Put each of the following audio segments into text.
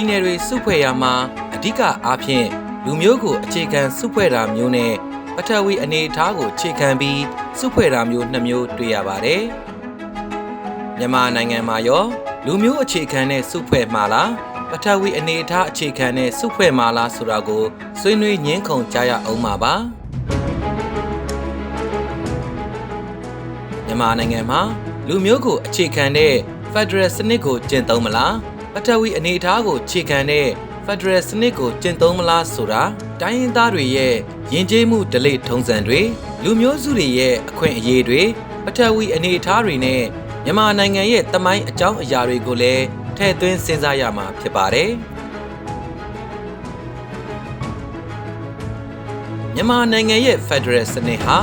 ပြည်내တွေစုဖွဲ့ရမှာအဓိကအားဖြင့်လူမျိုးကိုအခြေခံစုဖွဲ့တာမျိုးနဲ့ပထဝီအနေအထားကိုအခြေခံပြီးစုဖွဲ့တာမျိုးနှစ်မျိုးတွေ့ရပါတယ်။မြန်မာနိုင်ငံမှာရောလူမျိုးအခြေခံတဲ့စုဖွဲ့မှာလားပထဝီအနေအထားအခြေခံတဲ့စုဖွဲ့မှာလားဆိုတာကိုဆွေးနွေးညှင်းခုန်ကြရအောင်ပါပါမြန်မာနိုင်ငံမှာလူမျိုးကိုအခြေခံတဲ့ Federal စနစ်ကိုကျင့်သုံးမလား ပထဝီအနေအထားကိုအခြေခံတဲ့ Federal စနစ်ကိုကျင့်သုံးမလားဆိုတာတိုင်းရင်းသားတွေရဲ့ယဉ်ကျေးမှုဓလေ့ထုံးစံတွေလူမျိုးစုတွေရဲ့အခွင့်အရေးတွေပထဝီအနေအထားတွေနဲ့မြန်မာနိုင်ငံရဲ့တမိုင်းအကြောင်းအရာတွေကိုလည်းထည့်သွင်းစဉ်းစားရမှာဖြစ်ပါတယ်မြန်မာနိုင်ငံရဲ့ Federal စနစ်ဟာ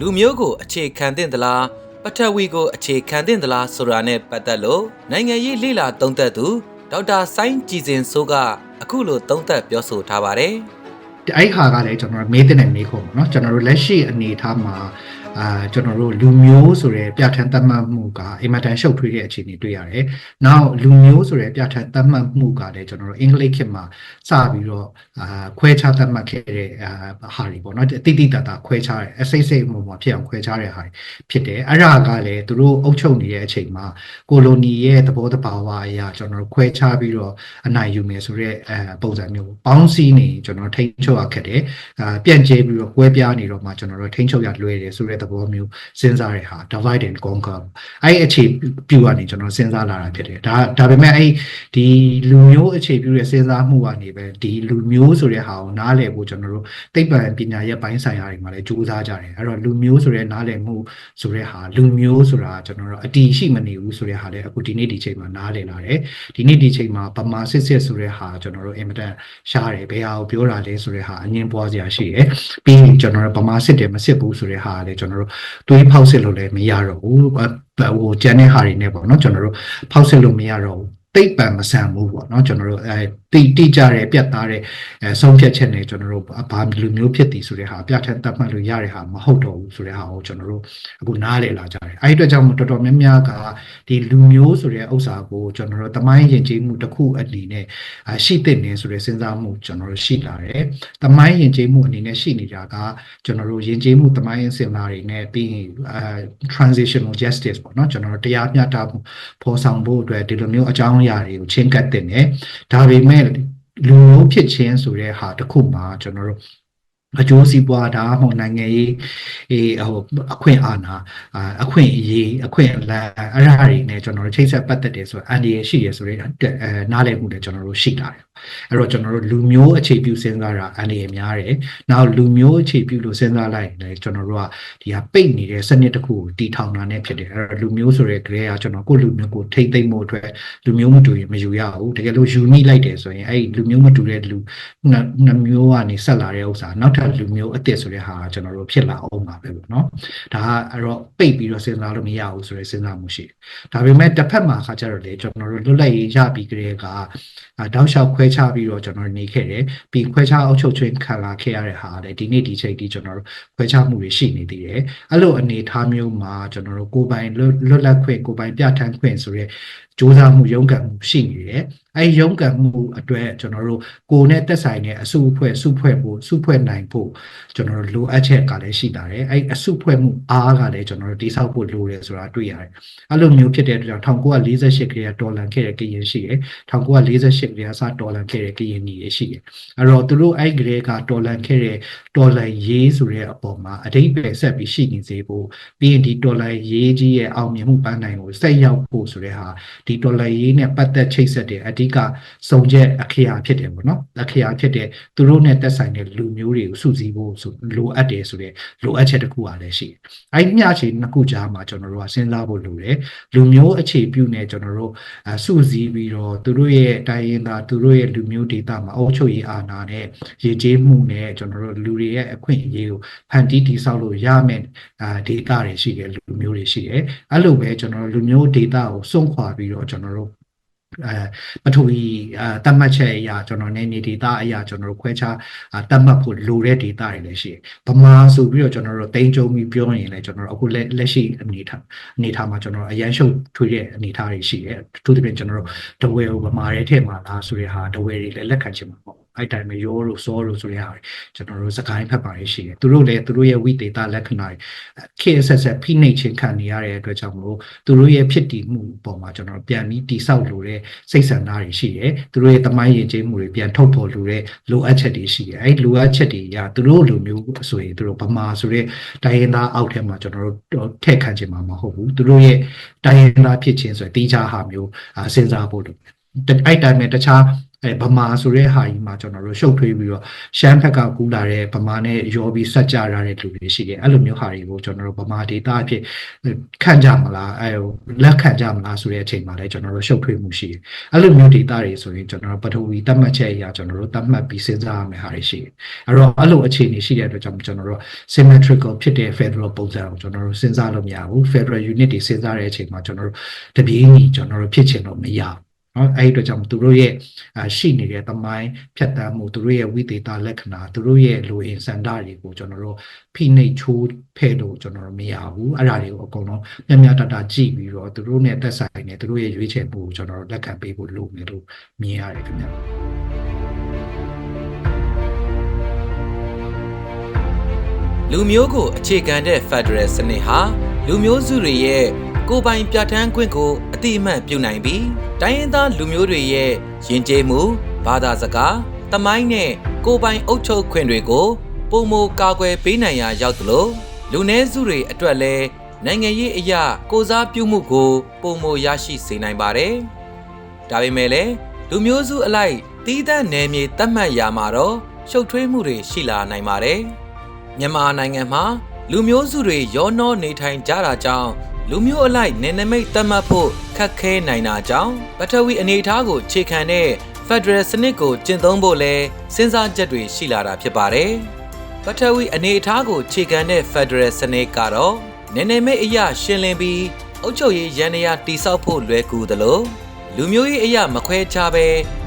လူမျိုးကိုအခြေခံသင့်သလားပထဝီကိုအခြေခံသင့်သလားဆိုတာနဲ့ပတ်သက်လို့နိုင်ငံရေးလေ့လာသုံးသပ်သူ ဒေါက်တာဆိုင်းကြည်စင်စိုးကအခုလိုသုံးသပ်ပြောဆိုထားပါတယ်။အဲ့ခါကလည်းကျွန်တော်မေးတဲ့မေးခွန်းပေါ့နော်ကျွန်တော်တို့လက်ရှိအနေအထားမှာ အာကျွန်တော်တို့လူမျိုးဆိုတဲ့ပြဋ္ဌာန်းသတ်မှတ်မှုကအင်မတန်ရှုပ်ထွေးတဲ့အခြေအနေတွေ့ရတယ်။နောက်လူမျိုးဆိုတဲ့ပြဋ္ဌာန်းသတ်မှတ်မှုကလည်းကျွန်တော်တို့အင်္ဂလိပ်ခေတ်မှာစပြီးတော့အာခွဲခြားသတ်မှတ်ခဲ့တဲ့အာဟာတွေပေါ့နော်တိတိတတ်တာခွဲခြားတယ်အစိတ်စိတ်ပုံမှာဖြစ်အောင်ခွဲခြားတဲ့ဟာဖြစ်တယ်။အဲ့ဒါကလည်းသူတို့အုပ်ချုပ်နေတဲ့အချိန်မှာကိုလိုနီရဲ့သဘောတဘာဝအရာကျွန်တော်တို့ခွဲခြားပြီးတော့အနိုင်ယူမယ်ဆိုတဲ့အဲပုံစံမျိုးပေါင်းစည်းနေကျွန်တော်ထိန်းချုပ်ရခဲ့တယ်။အာပြန့်ကျဲပြီးတော့ကွဲပြားနေတော့မှကျွန်တော်တို့ထိန်းချုပ်ရလွယ်တယ်ဆိုတဲ့သဘောမျိုးစဉ်းစားတဲ့ဟာ divide and conquer အဲ့အခြေပြုကနေကျွန်တော်စဉ်းစားလာတာဖြစ်တယ်ဒါဒါပေမဲ့အဲ့ဒီလူမျိုးအခြေပြုတဲ့စဉ်းစားမှုကနေပဲဒီလူမျိုးဆိုတဲ့ဟာကိုနားလည်ဖို့ကျွန်တော်တို့သိပ္ပံပညာရဲ့ပိုင်းဆိုင်ရာတွေမှာလည်းကြိုးစားကြတယ်အဲ့တော့လူမျိုးဆိုတဲ့နားလည်မှုဆိုတဲ့ဟာလူမျိုးဆိုတာကျွန်တော်တို့အတီးရှိမနေဘူးဆိုတဲ့ဟာလည်းအခုဒီနေ့ဒီချိန်မှာနားလည်လာတယ်ဒီနေ့ဒီချိန်မှာဗမာစစ်စစ်ဆိုတဲ့ဟာကျွန်တော်တို့အင်မတန်ရှားတယ်ဘယ်ဟာကိုပြောတာလဲဆိုတဲ့ဟာအငင်းပွားစရာရှိတယ်ပြီးရင်ကျွန်တော်တို့ဗမာစစ်တယ်မစစ်ဘူးဆိုတဲ့ဟာလည်းကျွန်တော်တို့တွေးဖောက်စစ်လို့လည်းမရတော့ဘူးဟိုကျန်တဲ့ဟာတွေနဲ့ပေါ့နော်ကျွန်တော်တို့ဖောက်စစ်လို့မရတော့ဘူး သိပ္ပံမဆန်ဘူးပေါ့နော်ကျွန်တော်တို့အဲတိတိကျတဲ့ပြတ်သားတဲ့အဲဆုံးဖြတ်ချက်နဲ့ကျွန်တော်တို့ဘာလူမျိုးဖြစ်သည်ဆိုတဲ့ဟာပြဋ္ဌာန်းသတ်မှတ်လို့ရတဲ့ဟာမဟုတ်တော့ဘူးဆိုတဲ့ဟာကိုကျွန်တော်တို့အခုနားလည်လာကြတယ်အဲဒီအတွက်ကြောင့်တော်တော်များများကဒီလူမျိုးဆိုတဲ့ဥစ္စာကိုကျွန်တော်တို့တမိုင်းယဉ်ကျေးမှုတစ်ခုအနေနဲ့ရှိတဲ့နေဆိုတဲ့စဉ်းစားမှုကျွန်တော်တို့ရှိလာတယ်တမိုင်းယဉ်ကျေးမှုအနေနဲ့ရှိနေတာကကျွန်တော်တို့ယဉ်ကျေးမှုတမိုင်းအစဉ်လာတွေနဲ့ပြီးရင်အဲ transitional justice ပေါ့နော်ကျွန်တော်တို့တရားမျှတမှုဖော်ဆောင်ဖို့အတွက်ဒီလိုမျိုးအကြောင်းအရာတွေကိုချင်းကပ်တင်တယ်ဒါပေမဲ့လူမျိုးဖြစ်ခြင်းဆိုတဲ့ဟာတစ်ခုမှာကျွန်တော်တို့အကျိုးစီးပွားဒါမှမဟုတ်နိုင်ငံရေးအေးဟိုအခွင့်အာဏာအခွင့်အရေးအခွင့်အလမ်းအဲ့ဒါတွေနဲ့ကျွန်တော်တို့ချိတ်ဆက်ပတ်သက်တယ်ဆိုတော့အန်ဒီရရှိရဆိုတဲ့အဲနားလည်မှုတွေကျွန်တော်တို့ရှိလာတယ်အဲ့တော့ကျွန်တော်တို့လူမျိုးအခြေပြုစဉ်းစားတာအန်ဒီရများတယ်နောက်လူမျိုးအခြေပြုလို့စဉ်းစားလိုက်ရင်လည်းကျွန်တော်တို့ကဒီဟာပိတ်နေတဲ့စနစ်တစ်ခုကိုတီထောင်တာနဲ့ဖြစ်တယ်အဲ့တော့လူမျိုးဆိုတဲ့ကြဲကကျွန်တော်ကိုလူမျိုးကိုထိမ့်သိမ့်ဖို့အတွက်လူမျိုးမတူရင်မယူရဘူးတကယ်လို့ယူမိလိုက်တယ်ဆိုရင်အဲ့လူမျိုးမတူတဲ့လူနှစ်မျိုးကနေဆက်လာတဲ့ဥစ္စာနောက်ထပ်လူမျိုးအစ်စ်ဆိုတဲ့ဟာကကျွန်တော်တို့ဖြစ်လာအောင်ပါပဲပေါ့နော်ဒါကအဲ့တော့ပိတ်ပြီးတော့စဉ်းစားလို့မရဘူးဆိုတဲ့စဉ်းစားမှုရှိတယ်ဒါပေမဲ့တစ်ဖက်မှာခါကျတော့လေကျွန်တော်တို့လွတ်လပ်ရေးရပြီးကြတဲ့ကတောက်လျှောက်ခွဲခြားပြီးတော့ကျွန်တော်နေခဲ့တယ်ပြီးခွဲခြားအောက်ချုပ်ခြင်းခံလာခဲ့ရတဲ့ဟာလေဒီနေ့ဒီချိန်ဒီကျွန်တော်တို့ခွဲခြားမှုတွေရှိနေသေးတယ်အဲ့လိုအနေအထားမျိုးမှာကျွန်တော်တို့ကိုယ်ပိုင်လွတ်လပ်ခွင့်ကိုယ်ပိုင်ပြဋ္ဌာန်းခွင့်ဆိုတဲ့စ조사မှုရုန်းကန်မှုရှိနေတယ် အဲရုန်းကန်မှုအတွက်ကျွန်တော်တို့ကိုယ်နဲ့သက်ဆိုင်တဲ့အစုအဖွဲ့စုဖွဲ့ဖို့စုဖွဲ့နိုင်ဖို့ကျွန်တော်တို့လိုအပ်ချက်ကလည်းရှိတာတယ်အဲအစုဖွဲ့မှုအားကလည်းကျွန်တော်တို့တိဆောက်ဖို့လိုတယ်ဆိုတာတွေ့ရတယ်အဲ့လိုမျိုးဖြစ်တဲ့အတွက်1948ကလေးကတော်လန်ခဲ့တဲ့ကရင်ရှိတယ်1948ကလေးကစတော်လန်ခဲ့တဲ့ကရင်ညီရှိတယ်အဲ့တော့သူတို့အဲ့ကလေးကတော်လန်ခဲ့တဲ့တော်လန်ရေးဆိုတဲ့အပေါ်မှာအတိတ်ပဲဆက်ပြီးရှိနေစေဖို့ပြီးရင်ဒီတော်လန်ရေးကြီးရဲ့အောင်မြင်မှုပန်းနိုင်ကိုဆက်ရောက်ဖို့ဆိုတဲ့ဟာဒီတော်လန်ရေးနဲ့ပတ်သက်ချိတ်ဆက်တဲ့အဓိကစုံချက်အခရာဖြစ်တယ်ပေါ့နော်အခရာဖြစ်တဲ့သူတို့နဲ့သက်ဆိုင်တဲ့လူမျိုးတွေကိုစုစည်းဖို့ဆိုလိုအပ်တယ်ဆိုတဲ့လိုအပ်ချက်တစ်ခုအားလည်းရှိတယ်။အဲဒီမျှခြေနှစ်ခုကြားမှာကျွန်တော်တို့ကစဉ်းစားဖို့လိုတယ်။လူမျိုးအခြေပြုနဲ့ကျွန်တော်တို့အစုစည်းပြီးတော့သူတို့ရဲ့တိုင်းရင်းသားသူတို့ရဲ့လူမျိုးဒေသမှာအုပ်ချုပ်ရေးအာဏာနဲ့ရည်ကြီးမှုနဲ့ကျွန်တော်တို့လူတွေရဲ့အခွင့်အရေးကိုဖန်တီးတည်ဆောက်လို့ရမယ်အာဒေတာတွေရှိတယ်လူမျိုးတွေရှိတယ်။အဲ့လိုပဲကျွန်တော်တို့လူမျိုးဒေတာကိုစွန့်ခွာပြီးတော့ကျွန်တော်တို့အဲ ပထဝီအဲတတ်မှတ်ချက်အရာကျွန်တော်နေနေဒေတာအရာကျွန်တော်တို့ခွဲခြားတတ်မှတ်ဖို့လိုတဲ့ဒေတာတွေလည်းရှိတယ်။ဗမာဆိုပြီးတော့ကျွန်တော်တို့တိန်းကြုံပြီးပြောရင်လည်းကျွန်တော်တို့အခုလက်လက်ရှိအနေထားအနေထားမှာကျွန်တော်အရန်ရှုပ်ထွေးတဲ့အနေထားတွေရှိတယ်။အထူးသဖြင့်ကျွန်တော်တို့တဝဲကိုဗမာရဲထဲမှာလားဆိုတဲ့ဟာတဝဲတွေလည်းလက်ခံချင်မှာပေါ့။ အဲ့တိုင်းပဲရောလို့စောလို့ဆိုတဲ့ဟာတွေကျွန်တော်တို့စကိုင်းဖက်ပါရရှိတယ်။သူတို့လည်းသူတို့ရဲ့ဝိသေသလက္ခဏာတွေခေတ်ဆက်ဆက်ဖိနှိပ်ခြင်းခံနေရတဲ့အတွက်ကြောင့်မလို့သူတို့ရဲ့ဖြစ်တည်မှုအပေါ်မှာကျွန်တော်ပြန်ပြီးတိဆောက်လို့တဲ့စိတ်ဆန္ဒတွေရှိတယ်သူတို့ရဲ့တမိုင်းရင်ကျေးမှုတွေပြန်ထုတ်ဖော်လို့တဲ့လိုအပ်ချက်တွေရှိတယ်အဲ့လိုအပ်ချက်တွေရာသူတို့လိုမျိုးဆိုရင်သူတို့ဗမာဆိုတဲ့တိုင်းရင်းသားအောက်ထဲမှာကျွန်တော်တို့ထည့်ခံခြင်းမှာမဟုတ်ဘူးသူတို့ရဲ့တိုင်းရင်းသားဖြစ်ခြင်းဆိုရင်တိကျဟာမျိုးစဉ်းစားဖို့လိုအဲ့တိုင်းပဲတခြား အဲဗမာဆိုတဲ့ဟာကြီးမှာကျွန်တော်တို့ရှုပ်ထွေးပြီးတော့ရှမ်းဘက်ကကူးလာတဲ့ဗမာနဲ့ရောပြီးဆက်ကြရတဲ့လူတွေရှိတယ်အဲ့လိုမျိုးဟာတွေကိုကျွန်တော်တို့ဗမာဒေတာအဖြစ်ခံကြမလားအဲလက်ခံကြမလားဆိုတဲ့အချိန်မှာလည်းကျွန်တော်တို့ရှုပ်ထွေးမှုရှိတယ်အဲ့လိုမျိုးဒေတာတွေဆိုရင်ကျွန်တော်တို့ပထဝီတတ်မှတ်ချက်အရာကျွန်တော်တို့တတ်မှတ်ပြီးစဉ်းစားရမယ့်ဟာတွေရှိတယ်အဲ့တော့အဲ့လိုအခြေအနေရှိတဲ့အတွက်ကြောင့်ကျွန်တော်တို့ symmetrical ဖြစ်တဲ့ federal ပုံစံကိုကျွန်တော်တို့စဉ်းစားလို့မရဘူး federal unit တွေစဉ်းစားတဲ့အချိန်မှာကျွန်တော်တို့တပြေးညီကျွန်တော်တို့ဖြစ်ချင်လို့မရဘူး နော်အဲ့ဒီအတွက်ကြောင့်သူတို့ရဲ့ရှိနေတဲ့တမိုင်းဖြတ်တန်းမှုသူတို့ရဲ့ဝိသေသလက္ခဏာသူတို့ရဲ့လူအင်စန္ဒတွေကိုကျွန်တော်တို့ဖိနှိပ်ချိုးဖဲ့လို့ကျွန်တော်တို့မရဘူးအဲ့ဒါတွေကိုအကုန်လုံးမြတ်မြတ်တတကြည့်ပြီးတော့သူတို့နဲ့သက်ဆိုင်နေသူတို့ရဲ့ရွေးချယ်မှုကိုကျွန်တော်တို့လက်ခံပေးဖို့လိုမယ်လို့မြင်ရတယ်ခင်ဗျာလူမျိုးကိုအခြေခံတဲ့ Federal စနစ်ဟာလူမျိုးစုတွေရဲ့ ကိုယ်ပိုင်ပြဋ္ဌာန်းခွင့်ကိုအတိအမှန်ပြုနိုင်ပြီးတိုင်းရင်းသားလူမျိုးတွေရဲ့ယဉ်ကျေးမှုဘာသာစကားတမိုင်းနဲ့ကိုယ်ပိုင်အုပ်ချုပ်ခွင့်တွေကိုပုံမကာကွယ်ပေးနိုင်ရာရောက်သလိုလူနည်းစုတွေအတွက်လည်းနိုင်ငံရေးအရာကိုစားပြုမှုကိုပုံမရရှိစေနိုင်ပါတယ်။ဒါပေမဲ့လည်းလူမျိုးစုအလိုက်တီးသန့်နယ်မြေသတ်မှတ်ရာမှာတော့ရှုပ်ထွေးမှုတွေရှိလာနိုင်ပါတယ်။မြန်မာနိုင်ငံမှာလူမျိုးစုတွေရောနှောနေထိုင်ကြတာကြောင့် လူမျိုးအလိုက်နယ်နိမိတ်သတ်မှတ်ဖို့ခက်ခဲနိုင်တာကြောင့်ပထဝီအနေအထားကိုခြေခံတဲ့ Federal စနစ်ကိုကျင့်သုံးဖို့လဲစဉ်းစားချက်တွေရှိလာတာဖြစ်ပါတယ်။ပထဝီအနေအထားကိုခြေခံတဲ့ Federal စနစ်ကတော့နယ်နိမိတ်အရာရှင်းလင်းပြီးအုပ်ချုပ်ရေးရန်ရာတိစောက်ဖို့လွယ်ကူသလိုလူမျိုးရေးအရာမခွဲခြားပဲ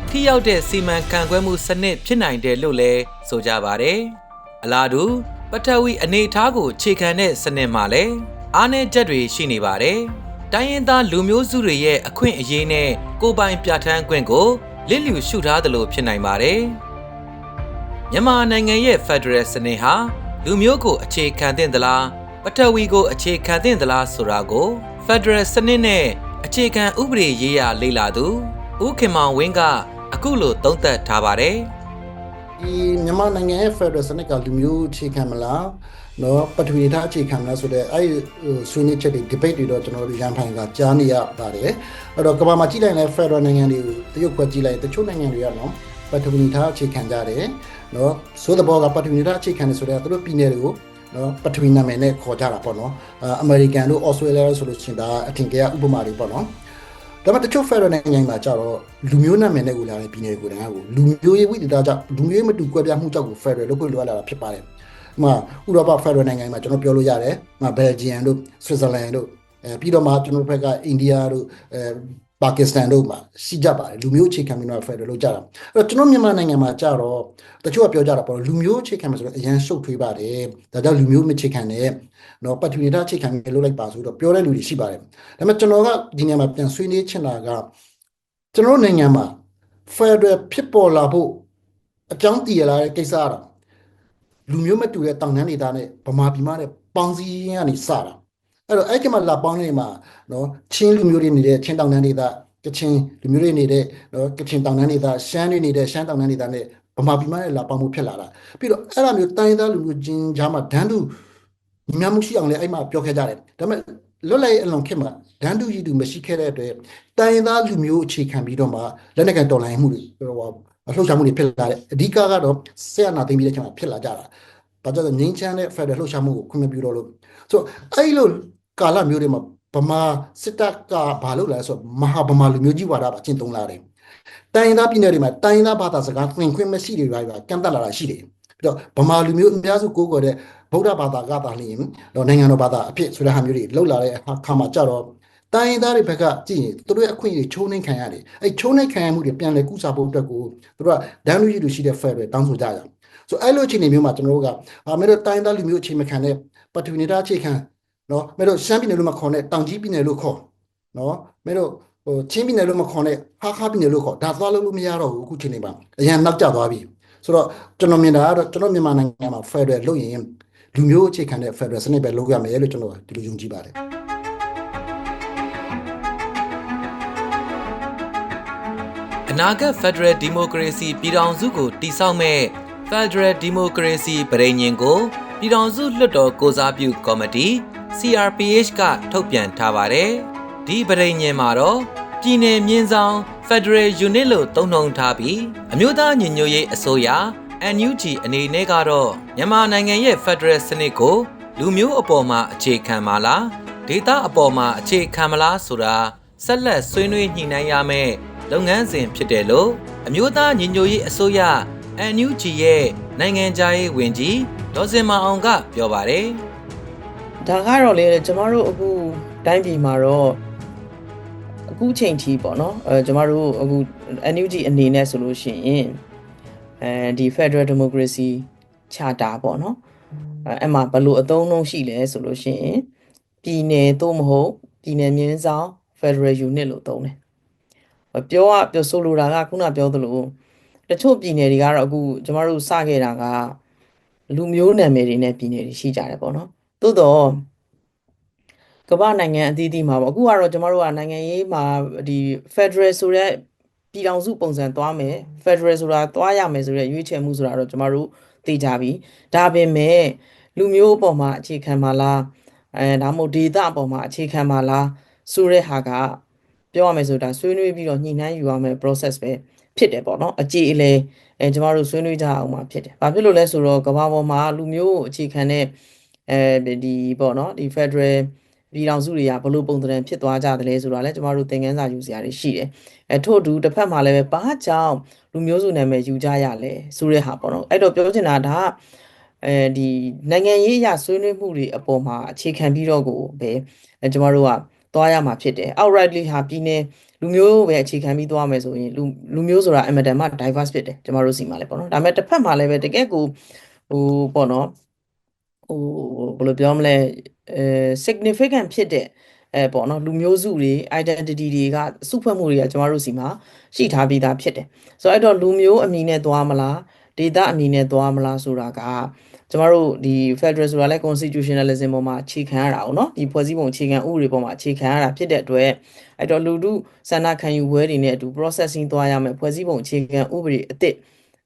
ထိရောက်တဲ့စီမံခန့်ခွဲမှုစနစ်ဖြစ်နိုင်တယ်လို့လဲဆိုကြပါတယ်။အလားတူပထဝီအနေအထားကိုခြေခံတဲ့စနစ်မှာလည်း အားနည်းချက်တွေရှိနေပါတယ်။တိုင်းရင်းသားလူမျိုးစုတွေရဲ့အခွင့်အရေးနဲ့ကိုယ်ပိုင်ပြဋ္ဌာန်းခွင့်ကိုလစ်လျူရှုထားသလိုဖြစ်နိုင်ပါတယ်။မြန်မာနိုင်ငံရဲ့ Federal စနစ်ဟာလူမျိုးကိုအခြေခံသင့်သလားပထဝီကိုအခြေခံသင့်သလားဆိုတာကို Federal စနစ်နဲ့အခြေခံဥပဒေရေးရာလေ့လာသူဦးခင်မောင်ဝင်းကအခုလိုသုံးသပ်ထားပါတယ်။ဒီမြန်မာနိုင်ငံရဲ့ Federal စနစ်ကလူမျိုးအခြေခံမလား နော်ပထဝီထားအခြေခံမလားဆိုတဲ့အဲ့ဒီဆွေးနွေးချက်တွေ debate တွေတော့ကျွန်တော်တို့ရန်ဖိုင်ကကြားနေရပါတယ်အဲ့တော့ကမ္ဘာမှာကြည့်လိုက်ရင် Federal နိုင်ငံတွေကိုတရုတ်ကကြည့်လိုက်တချို့နိုင်ငံတွေကနော်ပထဝီထားအခြေခံကြတယ်နော်ဆိုတဲ့ဘောကပထဝီထားအခြေခံတယ်ဆိုတော့သူတို့ပြည်နယ်တွေကိုနော်ပထဝီနာမည်နဲ့ခေါ်ကြတာပေါ့နော်အမေရိကန်တို့ဩစတြေးလျတို့ဆိုလို့ရှိရင်ဒါအထင်ကြီးဥပမာတွေပေါ့နော်ဒါပေမဲ့တချို့ Federal နိုင်ငံမှာကြတော့လူမျိုးနာမည်နဲ့ကိုလာတဲ့ပြည်နယ်ကိုတန်းကိုလူမျိုးရေးဝိသေသကြောင့်လူမျိုးရေးမတူကွဲပြားမှုကြောင့်ကို Federal လို့ပြောလိုရတာဖြစ်ပါတယ်။ မှာဥရောပ Federal နိုင်ငံမှာကျွန်တော်ပြောလို့ရတယ်။မှာ Belgium တို့ Switzerland တို့အဲပြီးတော့မှကျွန်တော်ဘက်ကအိန္ဒိယတို့အဲပါကစ္စတန်တို့မှာရှိကြပါတယ်လူမျိုးအခြေခံပြီးတော့ Federal လို့ကြတာ။အဲ့တော့ကျွန်တော်မြန်မာနိုင်ငံမှာကြတော့တချို့ကပြောကြတာပေါ့လူမျိုးအခြေခံမှာဆိုတော့အရန်ရှုပ်ထွေးပါတယ်။ဒါကြောင့်လူမျိုးမအခြေခံနဲ့နော်ပတ်ထူနေတာအခြေခံပြီးလုပ်လိုက်ပါဆိုတော့ပြောတဲ့လူတွေရှိပါတယ်။ဒါပေမဲ့ကျွန်တော်ကဒီနေရာမှာပြန်ဆွေးနွေးချင်တာကကျွန်တော်နိုင်ငံမှာ Federal ဖြစ်ပေါ်လာဖို့အကြောင်းတည်ရလာတဲ့ကိစ္စအရ လူမျိုးမတူတဲ့တောင်တန်းဒေသနဲ့ဗမာပြည်မနဲ့ပေါင်းစည်းရင်းကနေစတာအဲ့တော့အဲ့ဒီမှာလာပေါင်းနေမှာနော်ချင်းလူမျိုးတွေနေတဲ့ချင်းတောင်တန်းဒေသကချင်လူမျိုးတွေနေတဲ့နော်ကချင်တောင်တန်းဒေသရှမ်းတွေနေတဲ့ရှမ်းတောင်တန်းဒေသနဲ့ဗမာပြည်မနဲ့လာပေါင်းမှုဖြစ်လာတာပြီးတော့အဲ့လိုမျိုးတိုင်းသားလူမျိုးချင်းကြားမှာဒန်းတူညီမျှမှုရှိအောင်လည်းအဲ့မှာပြောခဲ့ကြတယ်ဒါပေမဲ့လွတ်လပ်ရေးအလွန်ခေတ်မှာဒန်းတူရည်တူမရှိခဲ့တဲ့အတွက်တိုင်းသားလူမျိုးအခြေခံပြီးတော့မှလက်နက်ကန်တော်လှန်မှုတွေဟို လှုပ်ရှားမှုတွေဖြစ်လာတယ်အဓိကကတော့ဆက်အနာသိမ်းပြီးတဲ့ချိန်မှာဖြစ်လာကြတာဘာကြောင့်လဲငင်းချမ်းတဲ့ Federal လှုပ်ရှားမှုကိုခွင့်မပြုတော့လို့ဆိုတော့အဲ့လိုကာလမျိုးတွေမှာဗမာစစ်တပ်ကဘာလုပ်လဲဆိုတော့မဟာဗမာလူမျိုးကြီးဝါဒပါကျင့်သုံးလာတယ်တိုင်းရင်းသားပြည်နယ်တွေမှာတိုင်းရင်းသားဘာသာစကားသင်ခွင့်မရှိတွေပါကန့်တက်လာတာရှိတယ်ပြီးတော့ဗမာလူမျိုးအများစုကိုးကွယ်တဲ့ဗုဒ္ဓဘာသာကသာလျင်တော့နိုင်ငံတော်ဘာသာအဖြစ်ဆိုတဲ့ဟာမျိုးတွေလှုပ်လာတဲ့အခါမှာကြတော့ တိုင်းရင်းသားတွေဘက်ကကြည့်ရင်သူတို့ရဲ့အခွင့်အရေးချိုးနှိမ်ခံရတယ်အဲ့ချိုးနှိမ်ခံရမှုတွေပြန်လည်ကုစားဖို့အတွက်ကိုသူတို့ကဒန်းလူကြီးလူရှိတဲ့ fair တွေတောင်းဆိုကြရအောင်ဆိုအဲ့လိုအခြေအနေမျိုးမှာကျွန်တော်တို့ကအာမဲတို့တိုင်းရင်းသားလူမျိုးအခြေမခံတဲ့ပထဝီနေတာအခြေခံနော်မဲတို့ရှမ်းပြည်နယ်လို့မခေါ်နဲ့တောင်ကြီးပြည်နယ်လို့ခေါ်နော်မဲတို့ဟိုချင်းပြည်နယ်လို့မခေါ်နဲ့ဟာခါပြည်နယ်လို့ခေါ်ဒါသွားလို့လို့မရတော့ဘူးအခုချိန်နေပါအရင်နောက်ကျသွားပြီဆိုတော့ကျွန်တော်မြင်တာကတော့ကျွန်တော်မြန်မာနိုင်ငံမှာ Federal လုပ်ရင်လူမျိုးအခြေခံတဲ့ Federal စနစ်ပဲလုပ်ရမယ်လို့ကျွန်တော်ဒီလိုယုံကြည်ပါတယ် အနာဂတ် Federal Democracy ပြည်ထောင်စုကိုတည်ဆောက်မဲ့ Federal Democracy ပြည်ညင်ကိုပြည်ထောင်စုလွှတ်တော်ကိုစားပြုကော်မတီ CRPH ကထုတ်ပြန်ထားပါတယ်။ဒီပြည်ညင်မှာတော့ပြည်내မြင်းဆောင် Federal Unit လို့သုံးနှုန်းထားပြီးအမျိုးသားညီညွတ်ရေးအစိုးရ NUG အနေနဲ့ကတော့မြန်မာနိုင်ငံရဲ့ Federal စနစ်ကိုလူမျိုးအပေါ်မှာအခြေခံမလားဒေသအပေါ်မှာအခြေခံမလားဆိုတာဆက်လက်ဆွေးနွေးညှိနှိုင်းရမယ် လုပ်ငန်းစဉ်ဖြစ်တယ်လို့အမျိုးသားညီညွတ်ရေးအစိုးရ NUG ရဲ့နိုင်ငံခြားရေးဝန်ကြီးဒေါ်စင်မအောင်ကပြောပါတယ်ဒါကတော့လေကျမတို့အခုတိုင်းပြည်မှာတော့အခုချိန်ထိပေါ့နော်အဲကျမတို့အခု NUG အနေနဲ့ဆိုလို့ရှိရင်အဲဒီ Federal Democracy Charter ပေါ့နော်အဲအဲ့မှာဘယ်လိုအသုံးအနှုန်းရှိလဲဆိုလို့ရှိရင်ပြည်နယ်သို့မဟုတ်ပြည်နယ်မြင်းဆောင် Federal Unit လို့သုံးတယ်ဟော ပြောရပြောဆိုလိုတာကခုနပြောသလိုတချို့ပြည်နယ်တွေကတော့အခုကျမတို့စခဲ့တာကလူမျိုးနာမည်တွေနဲ့ပြည်နယ်တွေရှိကြတယ်ပေါ့နော်သို့တော့ကမ္ဘာနိုင်ငံအသီးသီးမှာပေါ့အခုကတော့ကျမတို့ကနိုင်ငံရေးမှာဒီ Federal ဆိုတဲ့ပြည်ထောင်စုပုံစံသွားမယ် Federal ဆိုတာသွားရမယ်ဆိုတဲ့ရွေးချယ်မှုဆိုတာတော့ကျမတို့သိကြပြီဒါပေမဲ့လူမျိုးအပေါ်မှာအခြေခံပါလားအဲဒါမှမဟုတ်ဒေသအပေါ်မှာအခြေခံပါလားဆိုတဲ့ဟာက ပြောရမယ်ဆိုတာဆွေးနွေးပြီးတော့ညှိနှိုင်းယူရမယ် process ပဲဖြစ်တယ်ပေါ့နော်အကြည်အလဲအဲကျမတို့ဆွေးနွေးကြအောင်မှာဖြစ်တယ်။ဘာဖြစ်လို့လဲဆိုတော့ကမ္ဘာပေါ်မှာလူမျိုးကိုအခြေခံတဲ့အဲဒီပေါ့နော်ဒီ Federal ပြည်ထောင်စုတွေကဘလို့ပုံသဏ္ဍာန်ဖြစ်သွားကြတယ်လဲဆိုတာလည်းကျမတို့သင်ခန်းစာယူစရာတွေရှိတယ်။အဲထို့အတူတစ်ဖက်မှာလည်းပဲဘာကြောင့်လူမျိုးစုနာမည်ယူကြရလဲဆိုတဲ့ဟာပေါ့နော်။အဲ့တော့ပြောချင်တာဒါကအဲဒီနိုင်ငံရေးအရဆွေးနွေးမှုတွေအပေါ်မှာအခြေခံပြီးတော့ကိုပဲအဲကျမတို့က သွားရမှာဖြစ်တယ်။ outrightly ဟာပြည်နယ်လူမျိုးပဲအခြေခံပြီးသွားမယ်ဆိုရင်လူလူမျိုးဆိုတာအင်မတန်မှ diverse ဖြစ်တယ်ကျမတို့စီမှာလည်းပေါ့နော်။ဒါပေမဲ့တစ်ဖက်မှာလည်းပဲတကယ့်ကိုဟိုပေါ့နော်ဟိုဘယ်လိုပြောမလဲအဲ significant ဖြစ်တဲ့အဲပေါ့နော်လူမျိုးစုတွေ identity တွေကစုဖွဲ့မှုတွေကကျမတို့စီမှာရှိထားပြီးသားဖြစ်တယ်ဆိုတော့အဲ့တော့လူမျိုးအမည်နဲ့သွားမလားဒေသအမည်နဲ့သွားမလားဆိုတာက ကျမတို့ဒီ Federal ဆိုတာလဲ constitutionalism ပေါ်မှာအခြေခံရတာပေါ့နော်ဒီဖွဲ့စည်းပုံအခြေခံဥပဒေပေါ်မှာအခြေခံရတာဖြစ်တဲ့အတွက်အဲ့တော့လူထုဆန္ဒခံယူပွဲတွေနဲ့အတူ processing သွားရမယ်ဖွဲ့စည်းပုံအခြေခံဥပဒေအသစ်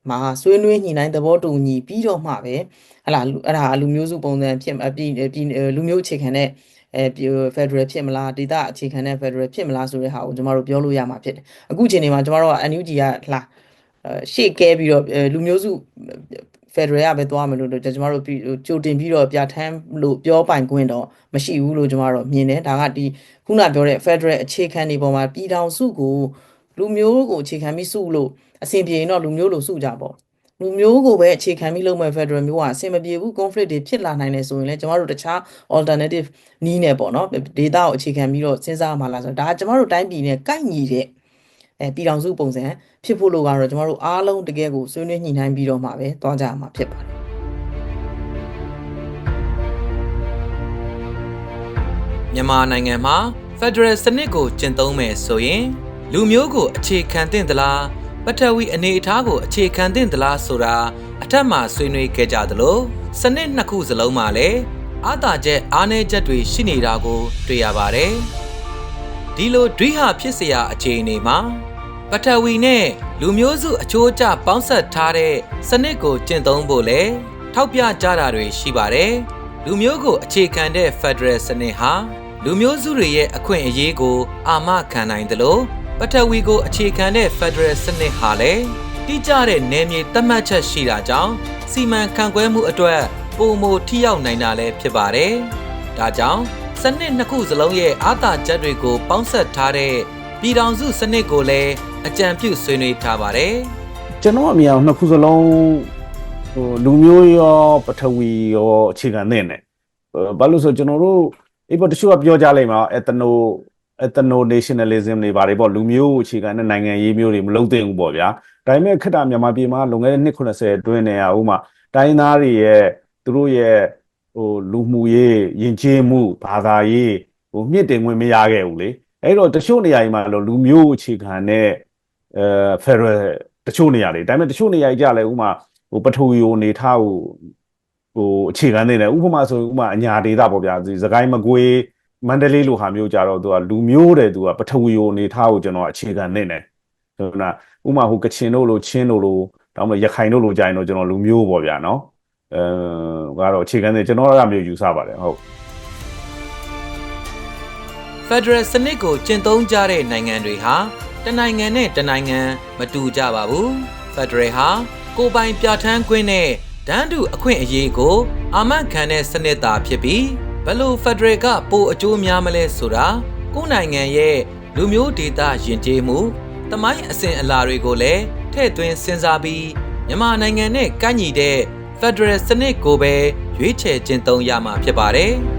မှာဆွေးနွေးညှိနှိုင်းသဘောတူညီပြီးတော့မှပဲဟလာအဲ့ဒါလူမျိုးစုပုံစံဖြစ်အပြည်ပြည်လူမျိုးအခြေခံတဲ့အဲ Federal ဖြစ်မလားဒေသအခြေခံတဲ့ Federal ဖြစ်မလားဆိုတဲ့ဟာကိုကျမတို့ပြောလို့ရမှာဖြစ်တယ်အခုချိန်ဒီမှာကျမတို့က NUG ကလာရှေ့ကဲပြီးတော့လူမျိုးစု Federal ရပဲသွားမယ်လို့ကျမတို့ကြိုတင်ပြီးတော့ပြဋ္ဌာန်းလို့ပြောပိုင်ခွင့်တော့မရှိဘူးလို့ကျမတို့မြင်တယ်ဒါကဒီခုနပြောတဲ့ Federal အခြေခံတွေပေါ်မှာပြည်ထောင်စုကိုလူမျိုးကိုအခြေခံပြီးစုလို့အဆင်ပြေရင်တော့လူမျိုးလို့စုကြပေါ့လူမျိုးကိုပဲအခြေခံပြီးလုပ်မဲ့ Federal မျိုးကအဆင်မပြေဘူး conflict တွေဖြစ်လာနိုင်တယ်ဆိုရင်လည်းကျမတို့တခြား alternative နီးနေပေါ့နော် data ကိုအခြေခံပြီးတော့စဉ်းစားမှာလားဆိုတော့ဒါကျမတို့တိုင်းပြည်နဲ့ကိုက်ညီတဲ့ အဲပြည်ထောင်စုပုံစံဖြစ်ဖို့လို့ကတော့ကျမတို့အားလုံးတကယ်ကိုဆွေးနွေးညှိနှိုင်းပြီးတော့မှပဲသွားကြမှာဖြစ်ပါတယ် မြန်မာနိုင်ငံမှာ Federal စနစ်ကိုကျင့်သုံးမယ်ဆိုရင်လူမျိုးကိုအခြေခံသင့်သလားပထဝီအနေအထားကိုအခြေခံသင့်သလားဆိုတာအထက်မှဆွေးနွေးခဲ့ကြသလိုစနစ်နှစ်ခုစလုံးမှာလည်းအာသာချက်အားနည်းချက်တွေရှိနေတာကိုတွေ့ရပါတယ်ဒီလိုဒွိဟဖြစ်เสียအခြေအနေမှာ ပထဝီနဲ့လူမျိုးစုအချိုးကျပေါင်းဆက်ထားတဲ့စနစ်ကိုကျင့်သုံးဖို့လဲထောက်ပြကြတာတွေရှိပါတယ်လူမျိုးကိုအခြေခံတဲ့ Federal စနစ်ဟာလူမျိုးစုတွေရဲ့အခွင့်အရေးကို အာမခံနိုင်သလိုပထဝီကိုအခြေခံတဲ့ Federal စနစ်ဟာလည်းတိကျတဲ့နယ်မြေသတ်မှတ်ချက်ရှိတာကြောင့်စီမံခန့်ခွဲမှုအတွက်ပုံမထိရောက်နိုင်တာလည်းဖြစ်ပါတယ်။ဒါကြောင့်စနစ်နှစ်ခုစလုံးရဲ့အာသာချက်တွေကိုပေါင်းစပ်ထားတဲ့ပြည်ထောင်စုစနစ်ကိုလည်း အကြံပြုဆွေးနွေးထားပါတယ်။ကျွန်တော်အမြင်အောင်နှစ်ခုစလုံးဟိုလူမျိုးရောပထဝီရောအခြေခံတဲ့နဲ့ဘာလို့ဆိုကျွန်တော်တို့အေးပေါ်တချို့ကပြောကြလိမ့်မှာအက်တနို ethno nationalism တွေပါတယ်ပေါ့လူမျိုးအခြေခံတဲ့နိုင်ငံရေးမျိုးတွေမလုပ်သင့်ဘူးပေါ့ဗျာဒါပေမဲ့ခက်တာမြန်မာပြည်မှာလွန်ခဲ့တဲ့နှစ်80အတွင်းနဲ့ဥမာတိုင်းသားတွေရဲ့သူတို့ရဲ့ဟိုလူမှုရေးယဉ်ကျေးမှုဘာသာရေးဟိုမြင့်တင်ခွင့်မရခဲ့ဘူးလေအဲ့တော့တချို့နေရာတွေမှာလို့လူမျိုးအခြေခံတဲ့ အဲ federal တချို့နေရာတွေဒါပေမဲ့တချို့နေရာကြီးကြလဲဥမာဟိုပထဝီကိုနေထားဟိုဟိုအခြေခံနေတယ်ဥပမာဆိုရင်ဥမာအညာဒေတာပေါ့ဗျာဒီစကိုင်းမကွေးမန္တလေးလိုဟာမျိုးကြတော့သူကလူမျိုးတယ်သူကပထဝီကိုနေထားကိုကျွန်တော်အခြေခံနေတယ်ဆိုတော့ဥမာဟိုကချင်တို့လိုချင်းတို့လိုတောင်းမရခိုင်တို့လိုကြရင်တော့ကျွန်တော်လူမျိုးပေါ့ဗျာနော်အဲကတော့အခြေခံနေကျွန်တော်အဲ့ဒါမျိုးယူဆပါတယ်ဟုတ် Federal စနစ်ကိုကျင့်သုံးကြတဲ့နိုင်ငံတွေဟာ တနိုင်ငံနဲ့တနိုင်ငံမတူကြပါဘူး Federal ဟာကိုယ်ပိုင်ပြဋ္ဌာန်းခွင့်နဲ့ဒန်းတူအခွင့်အရေးကို အာမခံတဲ့စနစ်သာဖြစ်ပြီးဘယ်လို့ Federal ကပိုအကျိုးများမလဲဆိုတာကိုယ်နိုင်ငံရဲ့လူမျိုးဒေသယဉ်ကျေးမှုတမိုင်းအစဉ်အလာတွေကိုလည်းထည့်သွင်းစဉ်းစားပြီးမြန်မာနိုင်ငံနဲ့ကန့်ညီတဲ့ Federal စနစ်ကိုပဲရွေးချယ်ကျင့်သုံးရမှာဖြစ်ပါတယ်။